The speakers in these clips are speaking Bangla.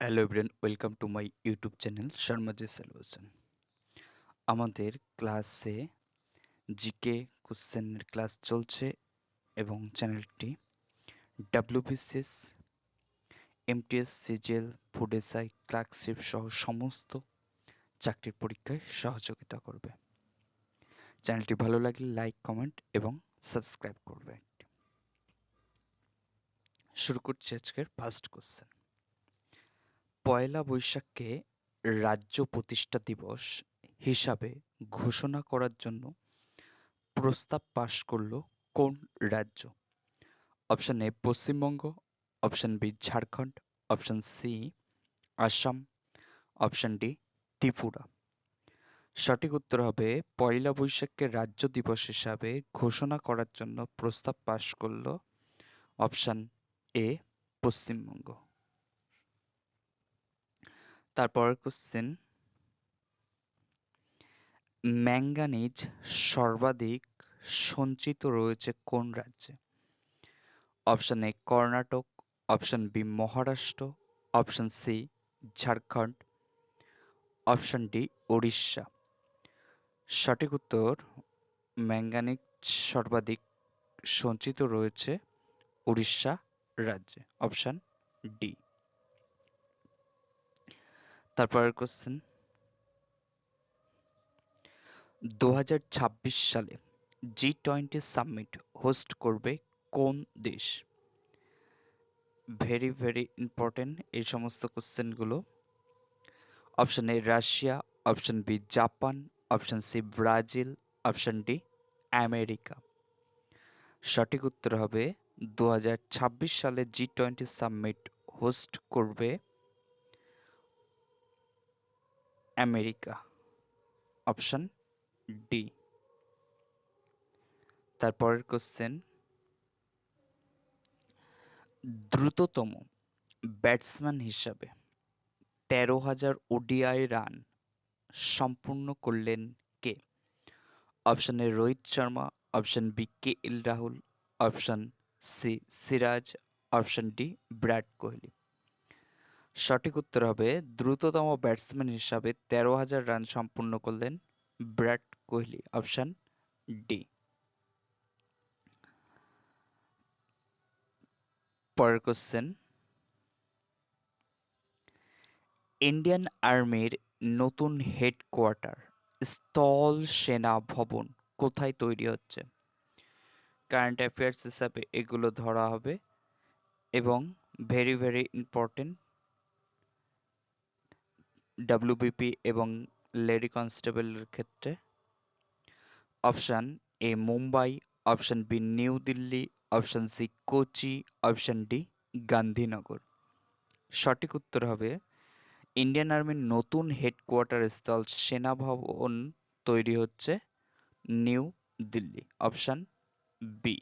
Hello everyone welcome to my YouTube channel Sharma J salvation আমাদের ক্লাসে জিকে কোশ্চেনের ক্লাস চলছে এবং চ্যানেলটি WBCS MTS CGL food SI clerkship সহ সমস্ত চাকরির পরীক্ষায় সহযোগিতা করবে। চ্যানেলটি ভালো লাগলে লাইক কমেন্ট এবং সাবস্ক্রাইব করবে। শুরু করছি আজকের ফার্স্ট কোশ্চেন পয়লা বৈশাখকে রাজ্য প্রতিষ্ঠা দিবস হিসাবে ঘোষণা করার জন্য প্রস্তাব পাশ করল কোন রাজ্য? Option A Paschimbanga, option B Jharkhand, option C Assam, option D Tripura. সঠিক উত্তর হবে পয়লা বৈশাখকে রাজ্য দিবস হিসাবে ঘোষণা করার জন্য প্রস্তাব পাশ করল অপশান এ পশ্চিমবঙ্গ। তারপরের কোশ্চেন ম্যাঙ্গানিজ সর্বাধিক সঞ্চিত রয়েছে কোন রাজ্যে? Option A Karnataka option B Maharashtra option C Jharkhand option D Orissa সঠিক উত্তর ম্যাঙ্গানিজ সর্বাধিক সঞ্চিত রয়েছে উড়িষ্যা রাজ্যে। অপশান ডি তারপরের কোশ্চেন দু হাজার ছাব্বিশ সালে জি টোয়েন্টি সামিট হোস্ট করবে কোন দেশ? ভেরি ভেরি ইম্পর্টেন্ট এই সমস্ত কোশ্চেনগুলো option A Russia option B Japan option C Brazil option D America সঠিক উত্তর হবে দু হাজার ছাব্বিশ সালে জি টোয়েন্টি সামিট হোস্ট করবে আমেরিকা। Option D. তারপরের কোশ্চেন দ্রুততম ব্যাটসম্যান হিসাবে তেরো হাজার ওডিআই রান সম্পূর্ণ করলেন কে? Option A Rohit Sharma, option B K L Rahul, option C Siraj, option D Virat Kohli. সঠিক উত্তর হবে দ্রুততম ব্যাটসম্যান হিসাবে তেরো হাজার রান সম্পূর্ণ করলেন বিরাট কোহলি। Option D. পরের কোশ্চেন ইন্ডিয়ান আর্মির নতুন হেডকোয়ার্টার, স্থল সেনা ভবন কোথায় তৈরি হচ্ছে? কারেন্ট অ্যাফেয়ার্স হিসাবে এগুলো ধরা হবে এবং ভেরি ভেরি ইম্পর্টেন্ট ডাব্লিউবিপি এবং লেডি কনস্টেবলের ক্ষেত্রে option A Mumbai option B New Delhi option C Kochi option D Gandhinagar সঠিক উত্তর হবে ইন্ডিয়ান আর্মির নতুন হেডকোয়ার্টার স্থল সেনা ভবন তৈরি হচ্ছে নিউ দিল্লি অপশান বি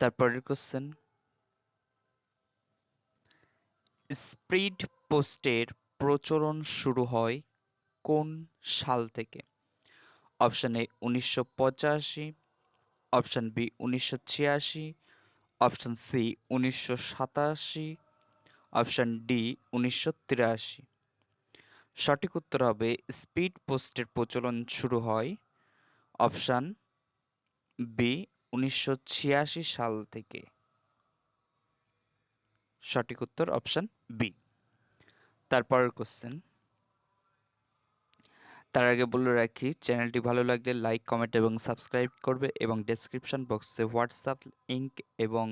তারপরের কোশ্চেন স্পিড পোস্টের প্রচলন শুরু হয় কোন সাল থেকে? অপশান এ উনিশশো পঁচাশি, অপশান বি উনিশশো ছিয়াশি, অপশান সি উনিশশো সাতাশি, অপশান ডি উনিশশো তিরাশি। সঠিক উত্তর হবে স্পিড পোস্টের প্রচলন শুরু হয় অপশান বি উনিশশো ছিয়াশি সাল থেকে। সঠিক উত্তর অপশান বি। তারপরের কোশ্চেন তার আগে বলে রাখি চ্যানেলটি ভালো লাগলে লাইক কমেন্ট এবং সাবস্ক্রাইব করবে এবং ডেসক্রিপশন বক্সে হোয়াটসঅ্যাপ লিঙ্ক এবং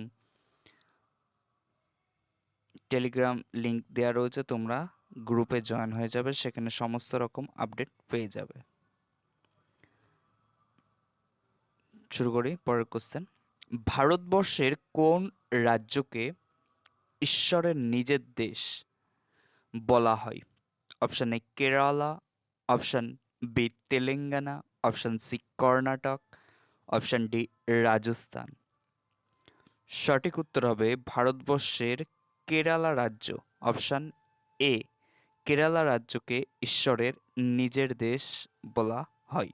টেলিগ্রাম লিঙ্ক দেওয়া রয়েছে, তোমরা গ্রুপে জয়েন হয়ে যাবে, সেখানে সমস্ত রকম আপডেট পেয়ে যাবে। শুরু করি, পরের কোশ্চেন ভারতবর্ষের কোন রাজ্যকে ঈশ্বরের নিজের দেশ বলা হয়। Option A Kerala option B Telangana option C Karnataka option D Rajasthan সঠিক উত্তর হবে ভারতবর্ষের কেরালা রাজ্য। অপশান এ কেরালা রাজ্যকে ঈশ্বরের নিজের দেশ বলা হয়।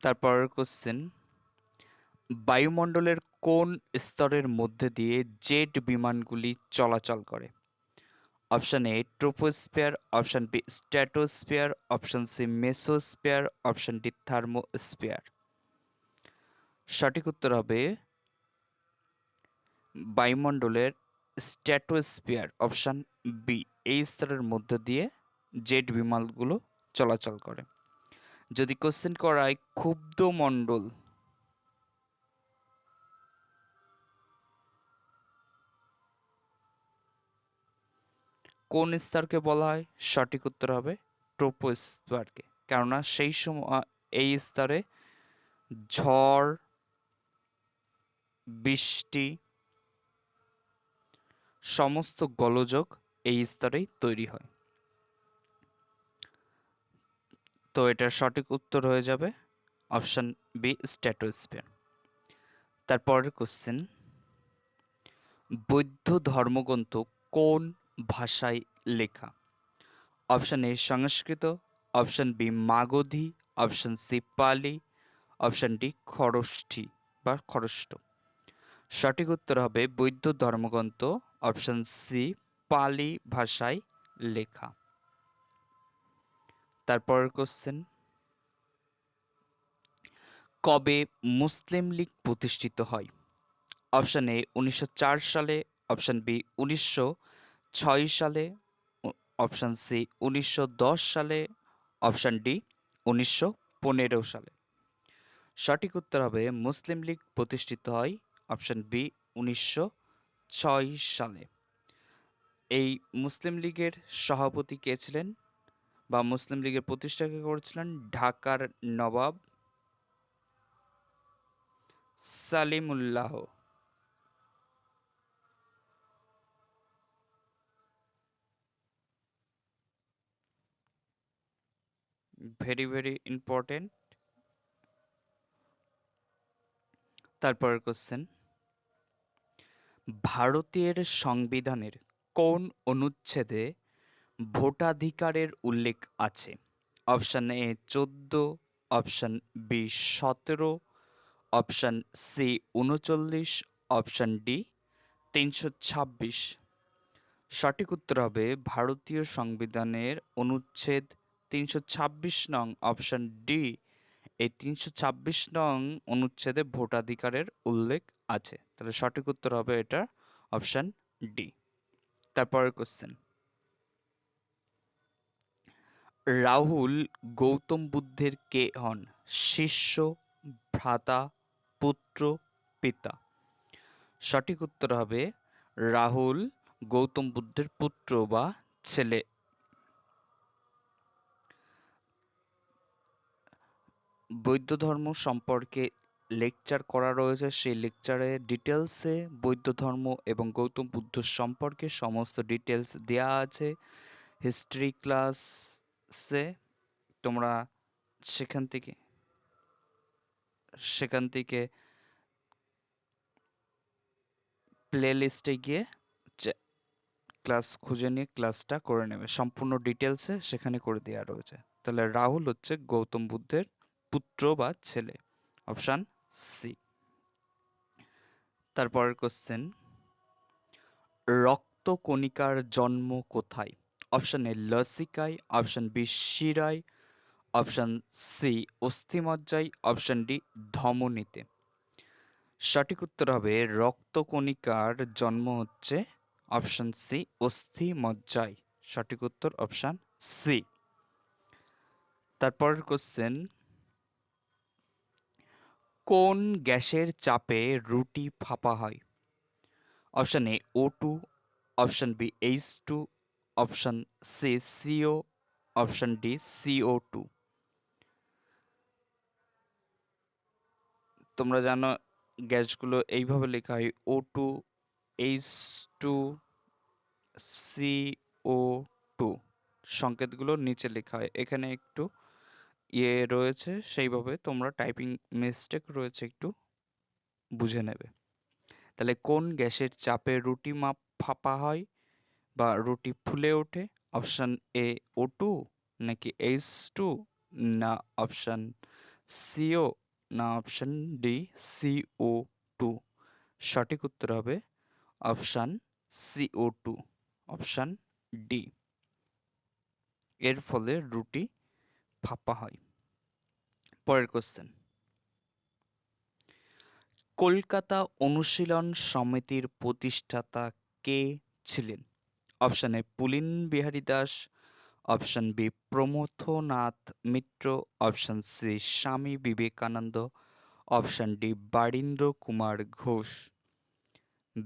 তারপরের কোশ্চেন বায়ুমণ্ডলের কোন স্তরের মধ্যে দিয়ে জেট বিমানগুলি চলাচল করে? Option A troposphere, option B stratosphere option C mesosphere, option D thermosphere. সঠিক উত্তর হবে বায়ুমণ্ডলের স্ট্র্যাটোস্ফিয়ার অপশান বি এই স্তরের মধ্য দিয়ে জেট বিমানগুলো চলাচল করে। যদি কোশ্চেন করায়, ক্ষুব্ধ কোন স্তরকে বলা হয়? সঠিক উত্তর হবে ট্রোপোস্ফিয়ারকে। কেননা সেই সময় এই স্তরে ঝড়, বৃষ্টি, সমস্ত গোলযোগ এই স্তরেই তৈরি হয়। তো এটার সঠিক উত্তর হয়ে যাবে অপশান বি, স্ট্যাটোস্ফিয়ার। তারপরের কোশ্চেন, বৌদ্ধ ধর্মগ্রন্থ কোন ভাষায় লেখা। Option A Sanskrit. Option B Magadhi. Option C Pali. Option D Kharosthi বা খরষ্ট সঠিক উত্তর হবে বৌদ্ধ ধর্মগ্রন্থ। অপশান সি পালি ভাষায় লেখা। তারপরের কোশ্চেন কবে মুসলিম লীগ প্রতিষ্ঠিত হয়? অপশান এ উনিশশো চার সালে। অপশান বি উনিশশো ছয় সালে অপশান সি উনিশশো দশ সালে অপশান ডি উনিশশো পনেরো সালে। সঠিক উত্তর হবে মুসলিম লীগ প্রতিষ্ঠিত হয় অপশান বি উনিশশো ছয় সালে। এই মুসলিম লীগের সভাপতি কে ছিলেন বা মুসলিম লীগের প্রতিষ্ঠাকে করেছিলেন? ঢাকার নবাব সালিমুল্লাহ। ভেরি ভেরি ইম্পর্টেন্ট তারপরের কোশ্চেন ভারতের সংবিধানের কোন অনুচ্ছেদে ভোটাধিকারের উল্লেখ আছে? অপশান এ চোদ্দ অপশান বি সতেরো অপশান সি উনচল্লিশ অপশান ডি তিনশো ছাব্বিশ। সঠিক উত্তর হবে ভারতীয় সংবিধানের অনুচ্ছেদ তিনশো ছাব্বিশ নং অপশান ডি এই তিনশো ছাব্বিশ নং অনুচ্ছেদে ভোটাধিকারের উল্লেখ আছে। তাহলে সঠিক উত্তর হবে এটা অপশান ডি তারপরের কোশ্চেন রাহুল গৌতম বুদ্ধের কে হন? শিষ্য, ভ্রাতা, পুত্র, পিতা। সঠিক উত্তর হবে রাহুল গৌতম বুদ্ধের পুত্র বা ছেলে। বৌদ্ধ ধর্ম সম্পর্কে লেকচার করা রয়েছে। সেই লেকচারে ডিটেলসে বৌদ্ধ ধর্ম এবং গৌতম বুদ্ধ সম্পর্কে সমস্ত ডিটেলস দেয়া আছে। হিস্ট্রি ক্লাসে তোমরা সেখান থেকে সেখান থেকে প্লে লিস্টে গিয়ে ক্লাস খুঁজে নিয়ে ক্লাসটা করে নেবে। সম্পূর্ণ ডিটেলসে সেখানে করে দেওয়া রয়েছে। তাহলে রাহুল হচ্ছে গৌতম বুদ্ধের পুত্র বা ছেলে? Option C. তারপরের কোশ্চেন রক্তকণিকার জন্ম কোথায়? অপশান এ, লসিকায়, অপশান বি, শিরায়, অপশান সি, অস্থিমজ্জায়, অপশান ডি, ধমনীতে। সঠিক উত্তর হবে রক্ত রক্তকণিকার জন্ম হচ্ছে অপশান সি অস্থি মজ্জায় সঠিক উত্তর অপশান সি। তারপরের কোশ্চেন কোন গ্যাসের চাপে রুটি ফাঁপা হয়? Option A O two option B H two option C CO option D CO two তোমরা জানো গ্যাসগুলো এইভাবে লেখা হয় O two H two CO two সংকেতগুলো নিচে লেখা হয়, এখানে একটু ইয়ে রয়েছে, সেইভাবে তোমরা টাইপিং মিস্টেক রয়েছে একটু বুঝে নেবে। তাহলে কোন গ্যাসের চাপে রুটি মাপ ফাঁপা হয় বা রুটি ফুলে ওঠে? অপশান এ ও টু নাকি এইচ টু না, অপশান সিও না, অপশান ডি সিও টু সঠিক উত্তর হবে option CO two option D এর ফলে রুটি ফাঁপা হয়। পরের কোশ্চেন কলকাতা অনুশীলন সমিতির প্রতিষ্ঠাতা কে ছিলেন? Option A Pulin Bihari Das. Option B Pramathanath Mitra. Option C Swami Vivekananda. Option D Barindra Kumar Ghosh.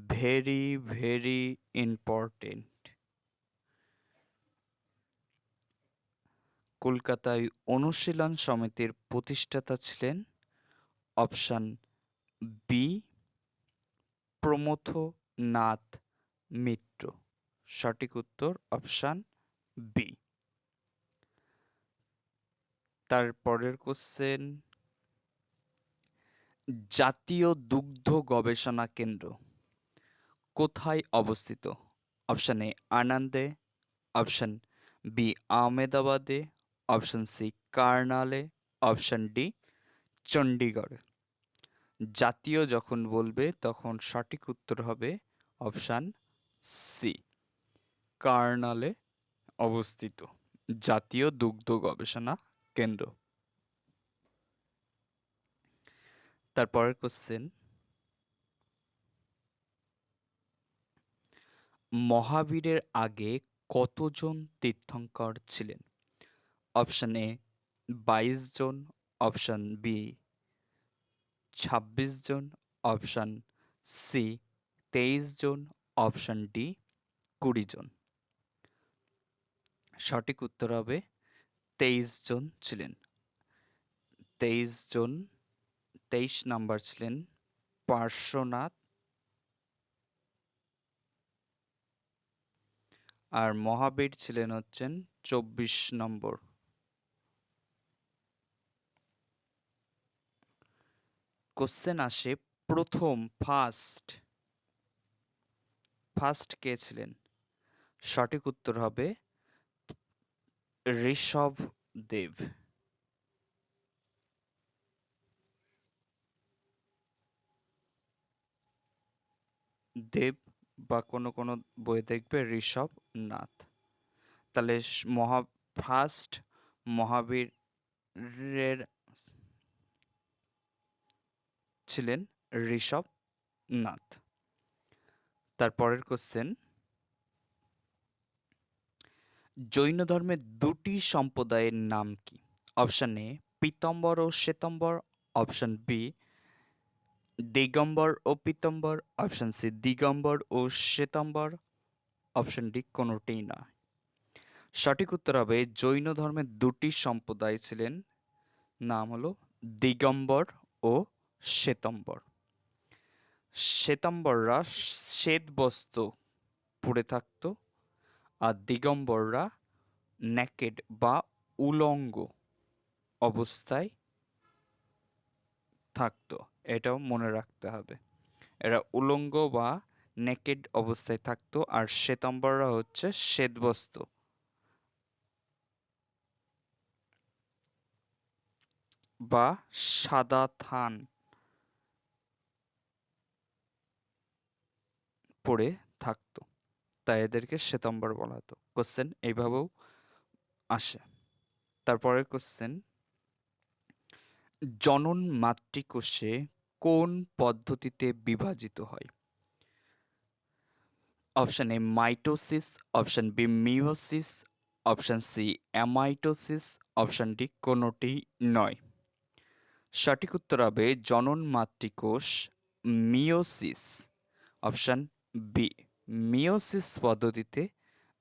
Very very important কলকাতায় অনুশীলন সমিতির প্রতিষ্ঠাতা ছিলেন অপশান বি প্রমথনাথ মিত্র। সঠিক উত্তর অপশান বি। তারপরের কোশ্চেন জাতীয় দুগ্ধ গবেষণা কেন্দ্র কোথায় অবস্থিত? অপশান এ, আনন্দে, অপশান বি, আহমেদাবাদে অপশান সি কার্নালে অপশান ডি চণ্ডীগড় জাতীয় যখন বলবে, তখন সঠিক উত্তর হবে অপশান সি কার্নালে অবস্থিত। জাতীয় দুগ্ধ গবেষণা কেন্দ্র। তারপরের কোশ্চেন মহাবীরের আগে কতজন তীর্থঙ্কর ছিলেন? অপশান এ বাইশ জন অপশান বি ছাব্বিশ জন অপশান সি তেইশ জন অপশান ডি কুড়ি জন। সঠিক উত্তর হবে তেইশ জন ছিলেন। তেইশ জন, তেইশ নাম্বার ছিলেন পার্শ্বনাথ। আর মহাবীর ছিলেন হচ্ছেন চব্বিশ নম্বর। কোশ্চেন আসে, প্রথম ফার্স্ট ফার্স্ট কে ছিলেন? সঠিক উত্তর হবে ঋষভ দেব। দেব বা কোনো কোনো বই দেখবে ঋষভ নাথ। তাহলে মহা ফার্স্ট মহাবীরের ছিলেন ঋষভ নাথ। তারপরের কোশ্চেন জৈন ধর্মের দুটি সম্প্রদায়ের নাম কি? অপশান এ পীতম্বর ও শ্বেতম্বর। অপশান বি দিগম্বর ও পীতম্বর। অপশান সি দিগম্বর ও শ্বেতম্বর। অপশান ডি কোনোটিই না সঠিক উত্তর হবে, জৈন ধর্মের দুটি সম্প্রদায় ছিলেন। নাম হলো দিগম্বর ও শ্বেতম্বর। শ্বেতাম্বররা শ্বেত বস্ত্র পরে থাকত আর দিগম্বররা নেকেড বা উলঙ্গ অবস্থায় থাকতো। এটাও মনে রাখতে হবে। এরা উলঙ্গ বা নেকেড অবস্থায় থাকতো আর শ্বেতাম্বররা হচ্ছে শ্বেতবস্ত্র বা সাদা থান। পড়ে থাকতো। তাই এদেরকে শ্বেতাম্বর বলা হতো। কোশ্চেন এইভাবেও আসে। তারপরের কোশ্চেন জনন মাতৃকোষে কোন পদ্ধতিতে বিভাজিত হয়? Option A mitosis option B meiosis option C amitosis option D কোনোটি নয়। সঠিক উত্তর হবে জনন মাতৃকোষ মিওসিস অপশান বি মিওসিস পদ্ধতিতে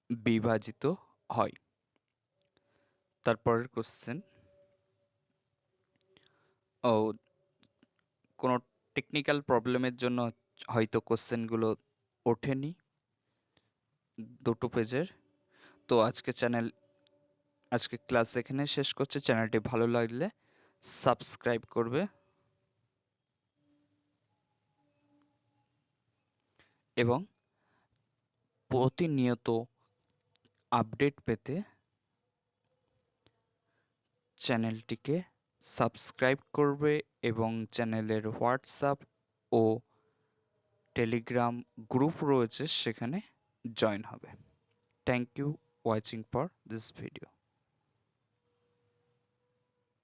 বিভাজিত হয়। তারপরের কোশ্চেন ও, কোনো টেকনিক্যাল প্রবলেমের জন্য হয়তো কোশ্চেনগুলো ওঠেনি। দুটো পেজের। তো আজকে চ্যানেল আজকে ক্লাস এখানে শেষ করছে। চ্যানেলটি ভালো লাগলে সাবস্ক্রাইব করবে। এবং প্রতিনিয়ত আপডেট পেতে চ্যানেলটিকে সাবস্ক্রাইব করবে এবং চ্যানেলের হোয়াটসঅ্যাপ ও টেলিগ্রাম গ্রুপ রয়েছে, সেখানে জয়েন হবে। Thank you watching for this video